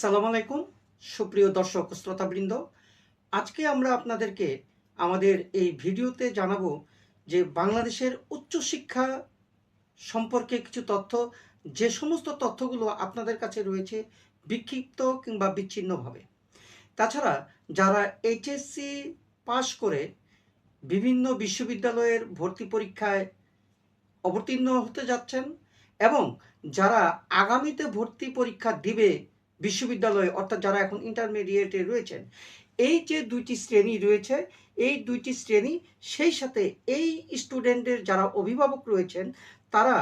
আসসালামু আলাইকুম, সুপ্রিয় দর্শক শ্রোতাবৃন্দ। আজকে আমরা আপনাদেরকে আমাদের এই ভিডিওতে জানাব যে বাংলাদেশের উচ্চশিক্ষা সম্পর্কে কিছু তথ্য, যে সমস্ত তথ্যগুলো আপনাদের কাছে রয়েছে বিক্ষিপ্ত কিংবা বিচ্ছিন্নভাবে। তাছাড়া যারা এইচএসসি পাশ করে বিভিন্ন বিশ্ববিদ্যালয়ের ভর্তি পরীক্ষায় অবতীর্ণ হতে যাচ্ছেন এবং যারা আগামীতে ভর্তি পরীক্ষা দিবে বিশ্ববিদ্যালয়ে, অর্থাৎ যারা এখন ইন্টারমিডিয়েটে রয়েছেন, এই যে দুইটি শ্রেণি রয়েছে, এই দুইটি শ্রেণি সেই সাথে এই স্টুডেন্টের যারা অভিভাবক রয়েছেন, তারা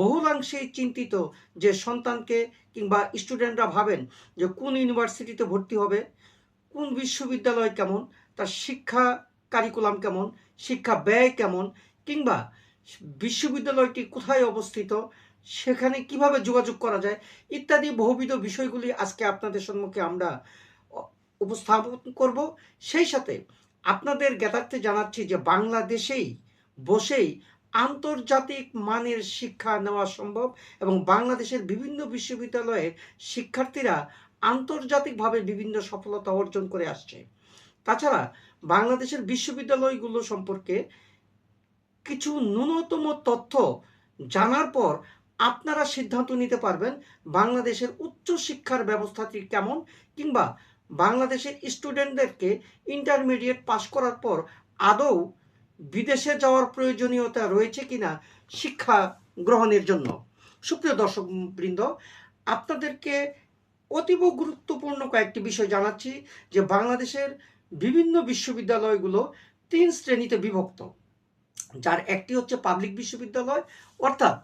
বহুলাংশেই চিন্তিত যে সন্তানকে কিংবা স্টুডেন্টরা ভাবেন যে কোন ইউনিভার্সিটিতে ভর্তি হবে, কোন বিশ্ববিদ্যালয় কেমন, তার শিক্ষা কারিকুলাম কেমন, শিক্ষা ব্যয় কেমন, কিংবা বিশ্ববিদ্যালয়টি কোথায় অবস্থিত সেখানে কীভাবে যোগাযোগ করা যায় ইত্যাদি বহুবিধ বিষয়গুলি আজকে আপনাদের সম্মুখে আমরা উপস্থাপন করব। সেই সাথে আপনাদের জ্ঞাতার্থে জানাচ্ছি যে বাংলাদেশেই বসেই আন্তর্জাতিক মানের শিক্ষা নেওয়া সম্ভব এবং বাংলাদেশের বিভিন্ন বিশ্ববিদ্যালয়ের শিক্ষার্থীরা আন্তর্জাতিকভাবে বিভিন্ন সফলতা অর্জন করে আসছে। তাছাড়া বাংলাদেশের বিশ্ববিদ্যালয়গুলো সম্পর্কে কিছু ন্যূনতম তথ্য জানার পর আপনারা সিদ্ধান্ত নিতে পারবেন বাংলাদেশের উচ্চ শিক্ষার ব্যবস্থাটি কেমন কিংবা বাংলাদেশের স্টুডেন্টদেরকে ইন্টারমিডিয়েট পাশ করার পর আদৌ বিদেশে যাওয়ার প্রয়োজনীয়তা রয়েছে কিনা শিক্ষা গ্রহণের জন্য। সুপ্রিয় দর্শক বৃন্দ, আপনাদেরকে অতীব গুরুত্বপূর্ণ কয়েকটি বিষয় জানাচ্ছি যে বাংলাদেশের বিভিন্ন বিশ্ববিদ্যালয়গুলো তিন শ্রেণীতে বিভক্ত, যার একটি হচ্ছে পাবলিক বিশ্ববিদ্যালয়, অর্থাৎ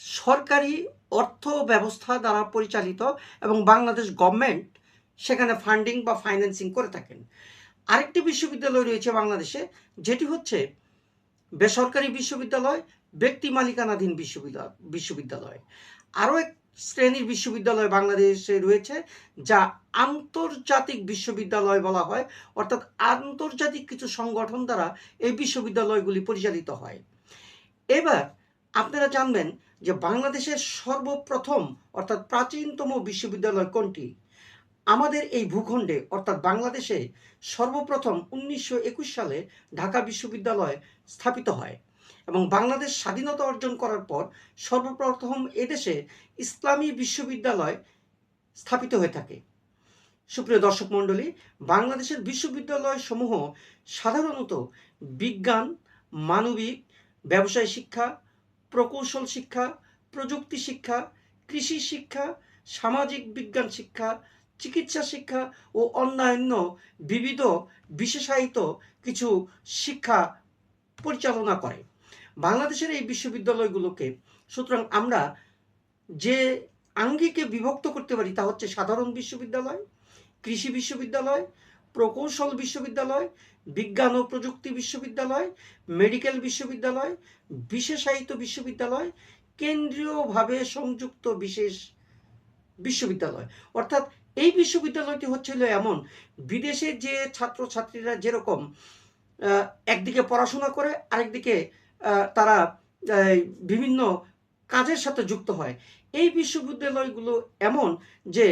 সরকারি অর্থ ব্যবস্থা দ্বারা পরিচালিত এবং বাংলাদেশ গভর্নমেন্ট সেখানে ফান্ডিং বা ফাইন্যান্সিং করে থাকেন। আরেকটি বিশ্ববিদ্যালয় রয়েছে বাংলাদেশে, যেটি হচ্ছে বেসরকারি বিশ্ববিদ্যালয়, ব্যক্তি মালিকানাধীন বিশ্ববিদ্যালয় বিশ্ববিদ্যালয়। আরও এক শ্রেণির বিশ্ববিদ্যালয় বাংলাদেশে রয়েছে, যা আন্তর্জাতিক বিশ্ববিদ্যালয় বলা হয়, অর্থাৎ আন্তর্জাতিক কিছু সংগঠন দ্বারা এই বিশ্ববিদ্যালয়গুলি পরিচালিত হয়। এবার আপনারা জানবেন যে বাংলাদেশের সর্বপ্রথম, অর্থাৎ প্রাচীনতম বিশ্ববিদ্যালয় কোনটি? আমাদের এই ভূখণ্ডে, অর্থাৎ বাংলাদেশে, সর্বপ্রথম উনিশশো একুশ সালে ঢাকা বিশ্ববিদ্যালয় স্থাপিত হয় এবং বাংলাদেশ স্বাধীনতা অর্জন করার পর সর্বপ্রথম এদেশে ইসলামী বিশ্ববিদ্যালয় স্থাপিত হয়ে থাকে। সুপ্রিয় দর্শক মণ্ডলী, বাংলাদেশের বিশ্ববিদ্যালয় সমূহ সাধারণত বিজ্ঞান, মানবিক, ব্যবসায় শিক্ষা প্রকৌশল শিক্ষা, প্রযুক্তি শিক্ষা, কৃষি শিক্ষা, সামাজিক বিজ্ঞান শিক্ষা, চিকিৎসা শিক্ষা ও অন্যান্য বিবিধ বিশেষায়িত কিছু শিক্ষা পরিচালনা করে। বাংলাদেশের এই বিশ্ববিদ্যালয়গুলোকে, সুতরাং আমরা যে আঙ্গিকে বিভক্ত করতে পারি তা হচ্ছে সাধারণ বিশ্ববিদ্যালয়, কৃষি বিশ্ববিদ্যালয় প্রকৌশল বিশ্ববিদ্যালয়, বিজ্ঞান ও প্রযুক্তি বিশ্ববিদ্যালয়, মেডিকেল বিশ্ববিদ্যালয়, বিশেষায়িত বিশ্ববিদ্যালয়, কেন্দ্রীয়ভাবে সংযুক্ত বিশেষ বিশ্ববিদ্যালয়। অর্থাৎ এই বিশ্ববিদ্যালয়টি হচ্ছিল এমন, বিদেশে যে ছাত্রছাত্রীরা যেরকম একদিকে পড়াশোনা করে, আরেকদিকে তারা বিভিন্ন কাজের সাথে যুক্ত হয়। এই বিশ্ববিদ্যালয়গুলো এমন যে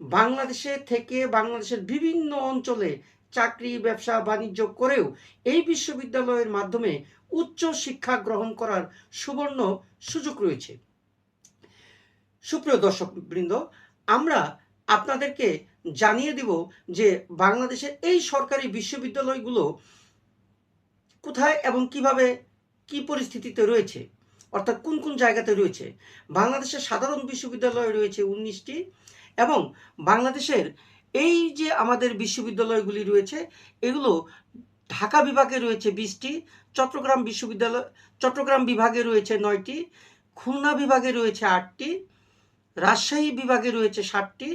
বাংলাদেশে থেকে বাংলাদেশের বিভিন্ন অঞ্চলে চাকরি, ব্যবসা, বাণিজ্য করেও এই বিশ্ববিদ্যালয়ের মাধ্যমে উচ্চ শিক্ষা গ্রহণ করার সুবর্ণ সুযোগ রয়েছে। সুপ্রিয় দর্শক বৃন্দ আমরা আপনাদেরকে জানিয়ে দিব যে বাংলাদেশের এই সরকারি বিশ্ববিদ্যালয়গুলো কোথায় এবং কীভাবে কি পরিস্থিতিতে রয়েছে, অর্থাৎ কোন কোন জায়গাতে রয়েছে? বাংলাদেশের সাধারণ বিশ্ববিদ্যালয় রয়েছে উনিশটি এবং বাংলাদেশের এই যে আমাদের বিশ্ববিদ্যালয়গুলি রয়েছে, এগুলো ঢাকা বিভাগে রয়েছে বিশটি, চট্টগ্রাম বিশ্ববিদ্যালয়, চট্টগ্রাম বিভাগে রয়েছে নয়টি, খুলনা বিভাগে রয়েছে আটটি, রাজশাহী বিভাগে রয়েছে সাতটি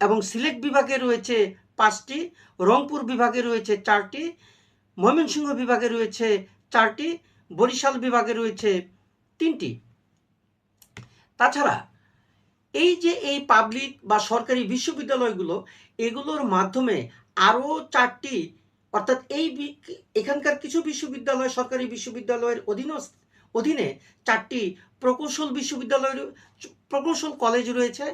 এবং সিলেট বিভাগে রয়েছে পাঁচটি, রংপুর বিভাগে রয়েছে চারটি, ময়মনসিংহ বিভাগে রয়েছে চারটি, বরিশাল বিভাগে রয়েছে তিনটি। তাছাড়া এই যে এই পাবলিক বা সরকারি বিশ্ববিদ্যালয়গুলো, এগুলোর মাধ্যমে আরও চারটি, অর্থাৎ এই এখানকার কিছু বিশ্ববিদ্যালয়, সরকারি বিশ্ববিদ্যালয়ের অধীনস্থ, অধীনে চারটি প্রকৌশল বিশ্ববিদ্যালয় প্রকৌশল কলেজ রয়েছে,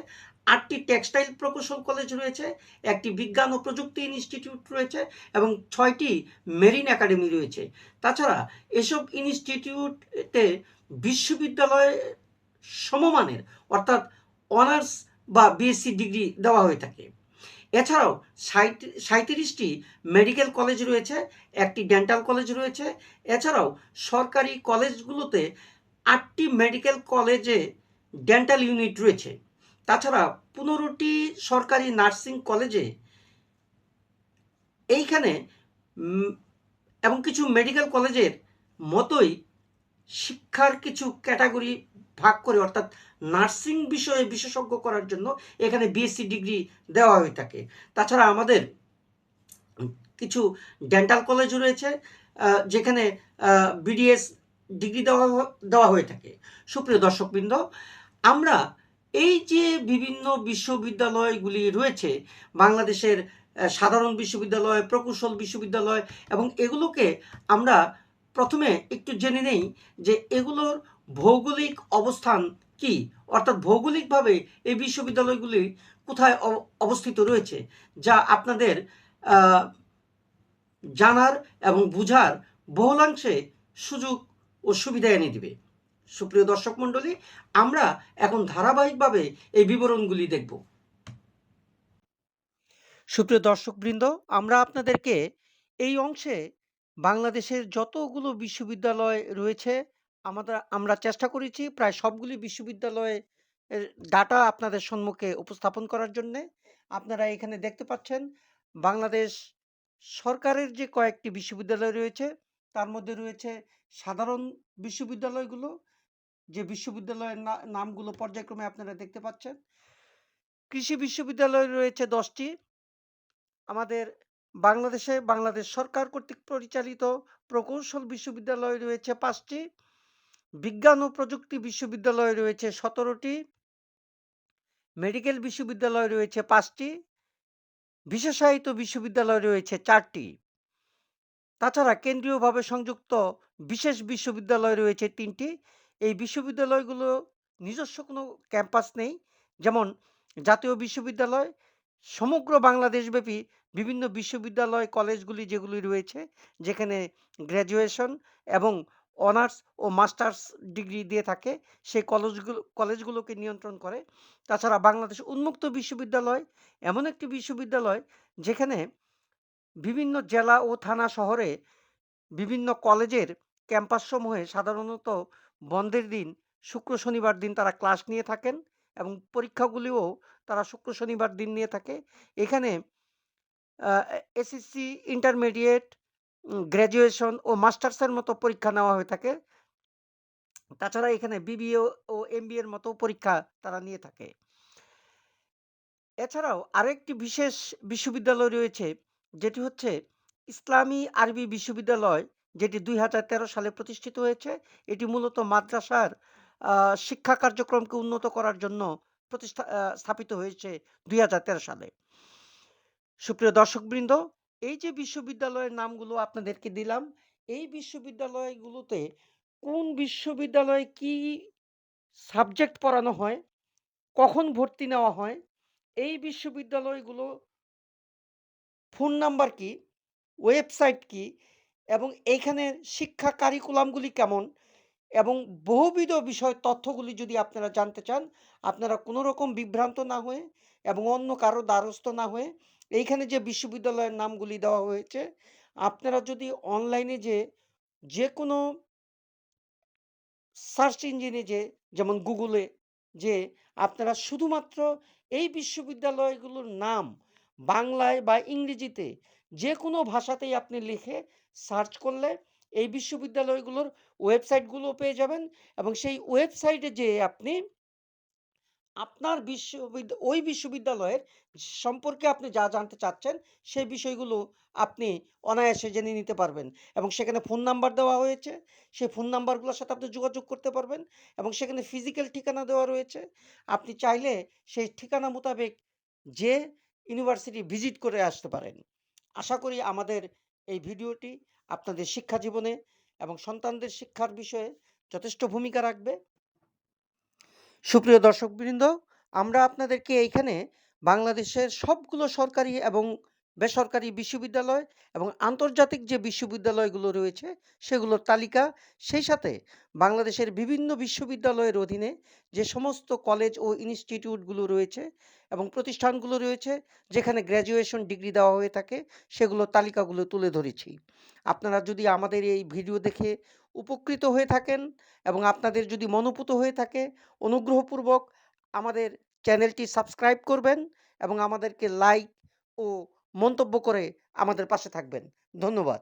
আটটি টেক্সটাইল প্রকৌশল কলেজ রয়েছে, একটি বিজ্ঞান ও প্রযুক্তি ইনস্টিটিউট রয়েছে এবং ছয়টি মেরিন একাডেমি রয়েছে। তাছাড়া এসব ইনস্টিটিউটে বিশ্ববিদ্যালয় সমমানের, অর্থাৎ অনার্স বা বিএসসি ডিগ্রি দেওয়া হয়ে থাকে। এছাড়াও সাঁত্রিশটি মেডিকেল কলেজ রয়েছে, একটি ডেন্টাল কলেজ রয়েছে। এছাড়াও সরকারি কলেজগুলোতে আটটি মেডিকেল কলেজে ডেন্টাল ইউনিট রয়েছে। তাছাড়া পনেরোটি সরকারি নার্সিং কলেজে এইখানে এবং কিছু মেডিকেল কলেজের মতোই শিক্ষার কিছু ক্যাটাগরি ভাগ করে, অর্থাৎ নার্সিং বিষয়ে বিশেষজ্ঞ করার জন্য এখানে বিএসসি ডিগ্রি দেওয়া হয়ে থাকে। তাছাড়া আমাদের কিছু ডেন্টাল কলেজ রয়েছে যেখানে বিডিএস ডিগ্রি দেওয়া দেওয়া হয়ে থাকে। সুপ্রিয় দর্শকবৃন্দ, আমরা এই যে বিভিন্ন বিশ্ববিদ্যালয়গুলি রয়েছে, বাংলাদেশের সাধারণ বিশ্ববিদ্যালয়, প্রকৌশল বিশ্ববিদ্যালয় এবং এগুলোকে আমরা প্রথমে একটু জেনে নেই যে এগুলোর ভৌগোলিক অবস্থান কি? অর্থাৎ ভৌগোলিকভাবে এই বিশ্ববিদ্যালয়গুলি কোথায় অব- অবস্থিত রয়েছে, যা আপনাদের জানার এবং বুঝার বহুলাংশে সুযোগ ও সুবিধা এনে দিবে। সুপ্রিয় দর্শক মণ্ডলী, আমরা এখন ধারাবাহিকভাবে এই বিবরণগুলি দেখব। সুপ্রিয় দর্শকবৃন্দ, আমরা আপনাদেরকে এই অংশে বাংলাদেশের যতগুলো বিশ্ববিদ্যালয় রয়েছে, আমাদের, আমরা চেষ্টা করেছি প্রায় সবগুলি বিশ্ববিদ্যালয়ে ডাটা আপনাদের সম্মুখে উপস্থাপন করার জন্যে। আপনারা এখানে দেখতে পাচ্ছেন, বাংলাদেশ সরকারের যে কয়েকটি বিশ্ববিদ্যালয় রয়েছে, তার মধ্যে রয়েছে সাধারণ বিশ্ববিদ্যালয়গুলো, যে বিশ্ববিদ্যালয়ের নামগুলো পর্যায়ক্রমে আপনারা দেখতে পাচ্ছেন। কৃষি বিশ্ববিদ্যালয় রয়েছে দশটি। আমাদের বাংলাদেশে বাংলাদেশ সরকার কর্তৃক পরিচালিত প্রকৌশল বিশ্ববিদ্যালয় রয়েছে পাঁচটি। বিজ্ঞান ও প্রযুক্তি বিশ্ববিদ্যালয় রয়েছে সতেরোটি। মেডিকেল বিশ্ববিদ্যালয় রয়েছে পাঁচটি। বিশেষায়িত বিশ্ববিদ্যালয় রয়েছে চারটি। তাছাড়া কেন্দ্রীয়ভাবে সংযুক্ত বিশেষ বিশ্ববিদ্যালয় রয়েছে তিনটি। এই বিশ্ববিদ্যালয়গুলো নিজস্ব কোনো ক্যাম্পাস নেই। যেমন জাতীয় বিশ্ববিদ্যালয় সমগ্র বাংলাদেশব্যাপী বিভিন্ন বিশ্ববিদ্যালয়, কলেজগুলি যেগুলি রয়েছে, যেখানে গ্র্যাজুয়েশন এবং অনার্স ও মাস্টার্স ডিগ্রি দিয়ে থাকে, সেই কলেজগুলো, কলেজগুলোকে নিয়ন্ত্রণ করে। তাছাড়া বাংলাদেশ উন্মুক্ত বিশ্ববিদ্যালয়, এমন একটি বিশ্ববিদ্যালয় যেখানে বিভিন্ন জেলা ও থানা শহরে বিভিন্ন কলেজের ক্যাম্পাসসমূহে সাধারণত বন্ধের দিন, শুক্র শনিবার দিন তারা ক্লাস নিয়ে থাকেন। এবং পরীক্ষাগুলিও তারা শুক্র শনিবার দিন নিয়ে থাকে। এখানে এসএসসি, ইন্টারমিডিয়েট গ্র্যাজুয়েশন ও মাস্টার্সের মতো পরীক্ষা নেওয়া হয়ে থাকে। তাছাড়া এখানে বিবিএ ও এমবিএর মতো পরীক্ষা তারা নিয়ে থাকে। এছাড়াও আরেকটি বিশেষ বিশ্ববিদ্যালয় রয়েছে, যেটি হচ্ছে ইসলামী আরবি বিশ্ববিদ্যালয়, যেটি দুই হাজার তেরো সালে প্রতিষ্ঠিত হয়েছে। এটি মূলত মাদ্রাসার শিক্ষা কার্যক্রমকে উন্নত করার জন্য প্রতিষ্ঠা স্থাপিত হয়েছে দু হাজার তেরো সালে। সুপ্রিয় দর্শকবৃন্দ, এই যে বিশ্ববিদ্যালয়ের নামগুলো আপনাদেরকে দিলাম, এই বিশ্ববিদ্যালয়গুলোতে কোন বিশ্ববিদ্যালয়ে কি সাবজেক্ট পড়ানো হয়, কখন ভর্তি নেওয়া হয়, এই বিশ্ববিদ্যালয়গুলো ফোন নাম্বার কি, ওয়েবসাইট কি, এবং এইখানের শিক্ষা কারিকুলামগুলি কেমন এবং বহুবিধ বিষয় তথ্যগুলি যদি আপনারা জানতে চান, আপনারা কোনো রকম বিভ্রান্ত না হয়ে এবং অন্য কারও দ্বারস্থ না হয়ে এইখানে যে বিশ্ববিদ্যালয়ের নামগুলি দেওয়া হয়েছে, আপনারা যদি অনলাইনে যে যে কোনো সার্চ ইঞ্জিনে যে, যেমন গুগলে যে, আপনারা শুধুমাত্র এই বিশ্ববিদ্যালয়গুলোর নাম বাংলায় বা ইংরেজিতে যে কোনো ভাষাতেই আপনি লিখে সার্চ করলে এই বিশ্ববিদ্যালয়গুলোর ওয়েবসাইটগুলো পেয়ে যাবেন এবং সেই ওয়েবসাইটে যে আপনি আপনার বিশ্ববিদ্যা, ওই বিশ্ববিদ্যালয়ের সম্পর্কে আপনি যা জানতে চাচ্ছেন, সেই বিষয়গুলো আপনি অনায়াসে জেনে নিতে পারবেন এবং সেখানে ফোন নাম্বার দেওয়া হয়েছে। সেই ফোন নাম্বারগুলোর সাথে আপনি যোগাযোগ করতে পারবেন এবং সেখানে ফিজিক্যাল ঠিকানা দেওয়া রয়েছে। আপনি চাইলে সেই ঠিকানা মোতাবেক যে ইউনিভার্সিটি ভিজিট করে আসতে পারেন। আশা করি আমাদের এই ভিডিওটি আপনাদের শিক্ষা জীবনে এবং সন্তানদের শিক্ষার বিষয়ে যথেষ্ট ভূমিকা রাখবে। সুপ্রিয় দর্শকবৃন্দ, আমরা আপনাদেরকে এইখানে বাংলাদেশের সবগুলো সরকারি এবং বেসরকারি বিশ্ববিদ্যালয় এবং আন্তর্জাতিক যে বিশ্ববিদ্যালয়গুলো রয়েছে, সেগুলোর তালিকা। সেই সাথে বাংলাদেশের বিভিন্ন বিশ্ববিদ্যালয়ের অধীনে যে সমস্ত কলেজ ও ইনস্টিটিউটগুলো রয়েছে এবং প্রতিষ্ঠানগুলো রয়েছে, যেখানে গ্র্যাজুয়েশন ডিগ্রি দেওয়া হয়ে থাকে সেগুলোর তালিকাগুলো তুলে ধরেছি। আপনারা যদি আমাদের এই ভিডিও দেখে উপকৃত হয়ে থাকেন এবং আপনাদের যদি মনোপুত হয়ে থাকে, অনুগ্রহপূর্বক আমাদের চ্যানেলটি সাবস্ক্রাইব করবেন এবং আমাদেরকে লাইক ও মন্তব্য করে আমাদের পাশে থাকবেন। ধন্যবাদ।